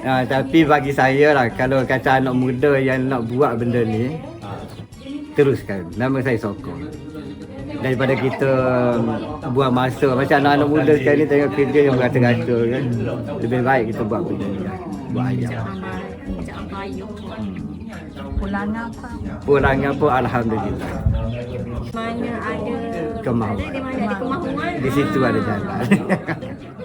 Ha, tapi bagi saya lah kalau kata anak muda yang nak buat benda ni teruskan. Nama saya sokong. Daripada kita um, buang masa macam anak-anak muda sekarang ni tengok kerja yang berata-rata kan. Lebih baik kita buat benda ni lah. Buat ayam. Pulangan apa? Pulangnya pun Alhamdulillah. Mana ada Kemahuan. Di mana ada kemahuan. Di situ ada jalan.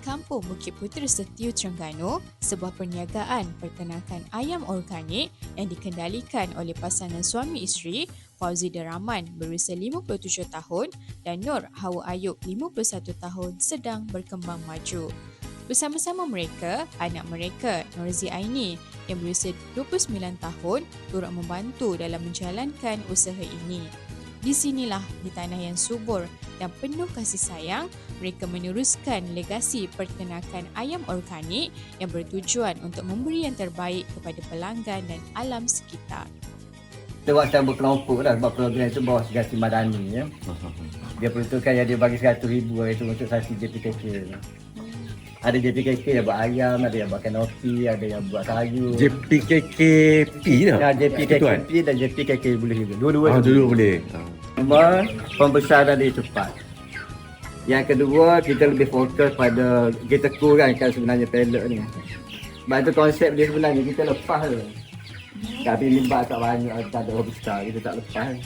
Kampung Bukit Putera Setiu Terengganu, sebuah perniagaan pertanakan ayam organik yang dikendalikan oleh pasangan suami isteri Fauzi Deraman berusia 57 tahun dan Nur Hawa Ayub 51 tahun sedang berkembang maju. Bersama-sama mereka, anak mereka Norzi Aini yang berusia 29 tahun turut membantu dalam menjalankan usaha ini. Di sinilah di tanah yang subur dan penuh kasih sayang, mereka meneruskan legasi pertenakan ayam organik yang bertujuan untuk memberi yang terbaik kepada pelanggan dan alam sekitar. Kita buat secara berkelompok lah sebab program itu bawah Segasi Madani ya. Dia peruntukkan yang dia bagi 100 ribu itu untuk sasi JPKK. Ada JPKK yang buat ayam, ada yang buat kanopi, ada yang buat sayur. JPKKP dah. Ya, JPKKP dan JPKK boleh juga. Dua-dua Ah, tu. dulu boleh. Ah. Pembesaran dia cepat. Yang kedua, kita lebih fokus pada kita kurangkan sebenarnya pellet ni. Sebab itu konsep dia sebenarnya kita lepas je. Tapi limbah tak banyak, tak ada besar, kita tak lepas.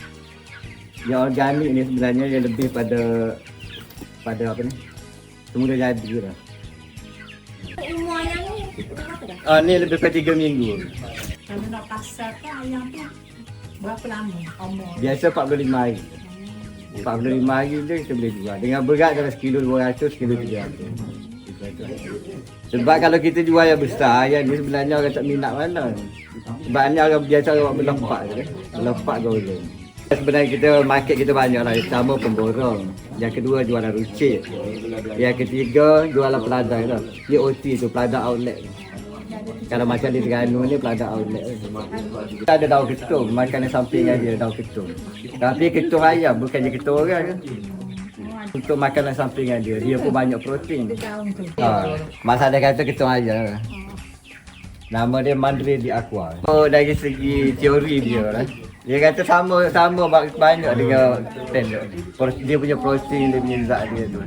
Yang organik ni sebenarnya yang lebih pada pada apa ni? Semula jadi je lah. Umur ayam ni berapa dah? Ah, ni lebih pada 3 minggu. Kalau nak pasarkan ayam tu berapa lama umur? Biasa 45 hari. 45 hari je kita boleh jual. Dengan berat dalam sekilo 200, sekilo 300. Sebab kalau kita jual yang besar, yang ni sebenarnya orang tak minat mana. Sebab ni orang biasa orang melepak je. Melepak goreng. Sebenarnya kita market kita banyak lah. Pertama pemborong. Yang kedua jualan rucik. Yang ketiga jualan peladang tu. Ni OT tu, peladang outlet. Kalau macam di Terengganu ni peladang outlet. Kita ada daun ketum, makanan sampingan dia daun ketum. Tapi ketum ayam bukannya ketum orang. Untuk makanan sampingan dia, dia pun banyak protein. Ha, masalah kata ketum ayam. Nama dia Mandri di Aqua. Oh, dari segi teori dia lah. Dia kata sama sama ba- banyak dengan. Pro- Dia punya protein, dia punya zat dia tu.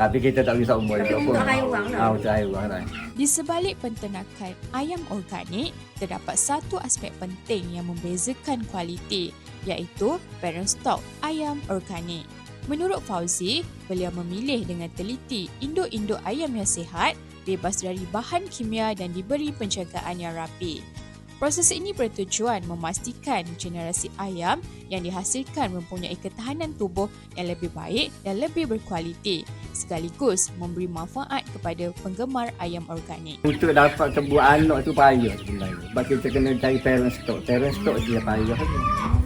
Tapi kita tak risau umur dia Untuk haiwan lah. Ah, untuk haiwan lah. Di sebalik penternakan ayam organik, terdapat satu aspek penting yang membezakan kualiti, iaitu parent stock ayam organik. Menurut Fauzi, beliau memilih dengan teliti induk-induk ayam yang sihat, bebas dari bahan kimia dan diberi penjagaan yang rapi. Proses ini bertujuan memastikan generasi ayam yang dihasilkan mempunyai ketahanan tubuh yang lebih baik dan lebih berkualiti sekaligus memberi manfaat kepada penggemar ayam organik. Untuk dapat kebuat anak tu payah sebenarnya. Sebab kita kena cari parent stock. Parent stock je payah.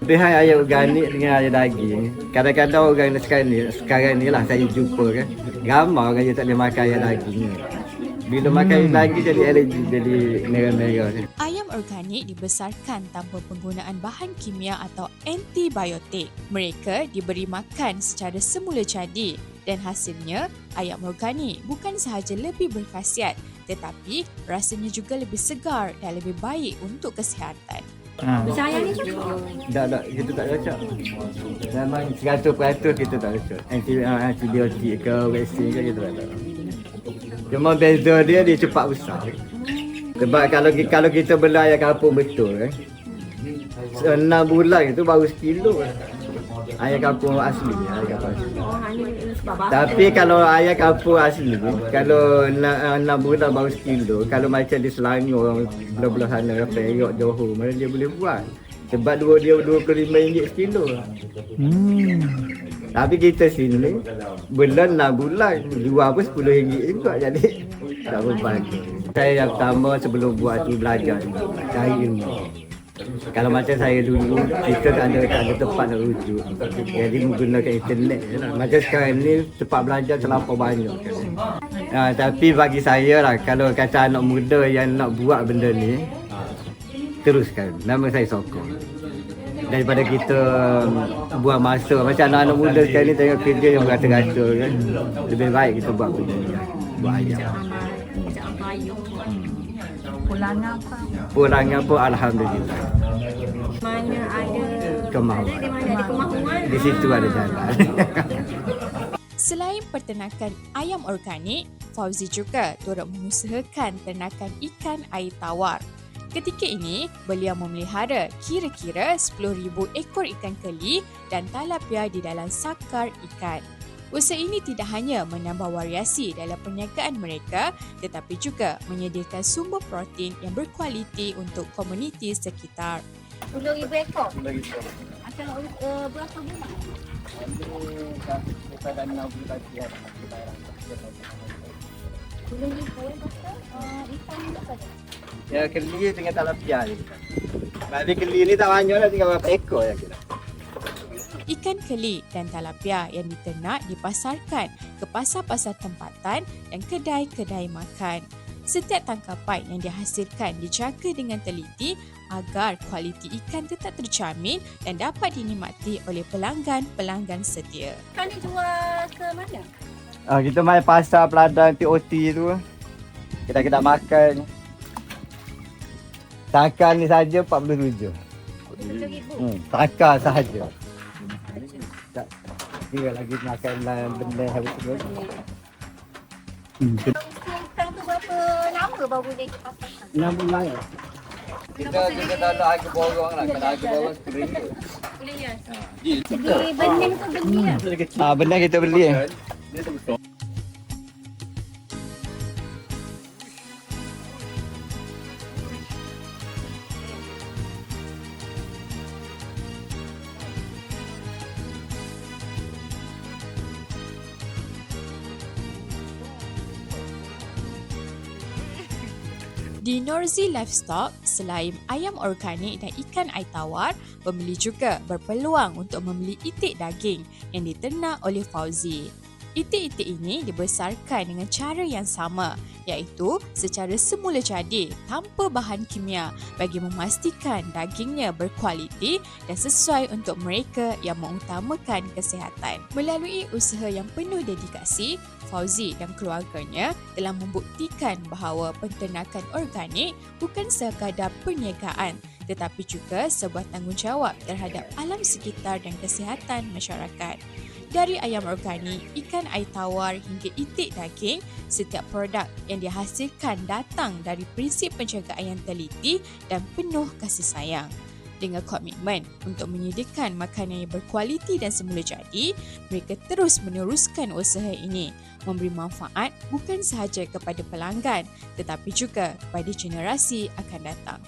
Lebihan ayam organik dengan ayam daging. Kadang-kadang orang sekarang ni, sekarang ni lah saya jumpa kan. Ramai orang yang tak boleh makan ayam daging ni. Bila makan ayam daging jadi alergi, jadi merah-merah organik dibesarkan tanpa penggunaan bahan kimia atau antibiotik. Mereka diberi makan secara semula jadi dan hasilnya ayam organik bukan sahaja lebih berkhasiat tetapi rasanya juga lebih segar dan lebih baik untuk kesihatan. Ha. Percaya ni cakap. Tak, tak, kita tak cocok. Memang 100% kita tak cocok. Ah, Antibiotik ke, vaksin ke, kita tak cocok. Cuma beza dia, dia cepat besar. Sebab kalau kalau kita bela ayam kampung betul eh. Enam bulan itu baru sekilo. Ayam kampung asli, ayam kampung asli. Tapi kalau ayam kampung asli, kalau enam, enam bulan baru sekilo, kalau macam di Selangor, belah-belah sana, Perak, Johor, mana dia boleh buat. Sebab dua dia RM25 sekilo. Hmm. Tapi kita sini, bulan enam bulan, jual pun RM10 juga jadi. Tak berbantu. Saya yang pertama sebelum buat tu belajar dulu. Cari ilmu. Kalau macam saya dulu, kita tak ada, tak ada tempat nak rujuk. Jadi menggunakan internet. lah. Macam sekarang ni, tempat belajar terlampau banyak. Ha, tapi bagi saya lah, kalau kata anak muda yang nak buat benda ni, teruskan. Nama saya sokong. Daripada kita um, buang masa. Macam anak-anak muda sekarang ni tengok kerja yang berkata-kata kan. Lebih baik kita buat benda ni. lah. Buat ayam. Payung. Pulangan apa? Kurangnya pun Alhamdulillah. mana ada Kemahuan. di mana ada kemahuan Di situ ada jalan. Selain peternakan ayam organik, Fauzi juga turut mengusahakan ternakan ikan air tawar. Ketika ini, beliau memelihara kira-kira 10,000 ekor ikan keli dan talapia di dalam sakar ikan. Usaha ini tidak hanya menambah variasi dalam perniagaan mereka tetapi juga menyediakan sumber protein yang berkualiti untuk komuniti sekitar. 10,000 ekor macam uh, berapa bulan Puluh ribu eh, betul? Uh, ikan ni apa saja? Ya keli dengan talapia je. Tapi keli ni tak banyak lah tinggal berapa ekor ya kita. Ikan keli dan talapia yang diternak dipasarkan ke pasar-pasar tempatan dan kedai-kedai makan. Setiap tangkapan yang dihasilkan dijaga dengan teliti agar kualiti ikan tetap terjamin dan dapat dinikmati oleh pelanggan-pelanggan setia. Ikan ni jual ke mana? Ah, kita main pasar peladang TOT tu. Kita kita makan. Takar ni saja 47. 10,000 Hmm, takar sahaja. Tak kira lagi makan lah benda habis tu. Hmm, Ikan tu berapa lama baru boleh dipasarkan? 6 bulan. Kita kita tak ada harga borong lah. Kalau harga borong RM10. Boleh ya? Jadi benih tu beli lah Ah, benda kita beli. eh. Di Norzi Livestock, selain ayam organik dan ikan air tawar, pembeli juga berpeluang untuk membeli itik daging yang diternak oleh Fauzi. Itik-itik ini dibesarkan dengan cara yang sama iaitu secara semula jadi tanpa bahan kimia bagi memastikan dagingnya berkualiti dan sesuai untuk mereka yang mengutamakan kesihatan. Melalui usaha yang penuh dedikasi, Fauzi dan keluarganya telah membuktikan bahawa penternakan organik bukan sekadar perniagaan tetapi juga sebuah tanggungjawab terhadap alam sekitar dan kesihatan masyarakat. Dari ayam organik, ikan air tawar hingga itik daging, setiap produk yang dihasilkan datang dari prinsip penjagaan yang teliti dan penuh kasih sayang. Dengan komitmen untuk menyediakan makanan yang berkualiti dan semula jadi, mereka terus meneruskan usaha ini, memberi manfaat bukan sahaja kepada pelanggan tetapi juga kepada generasi akan datang.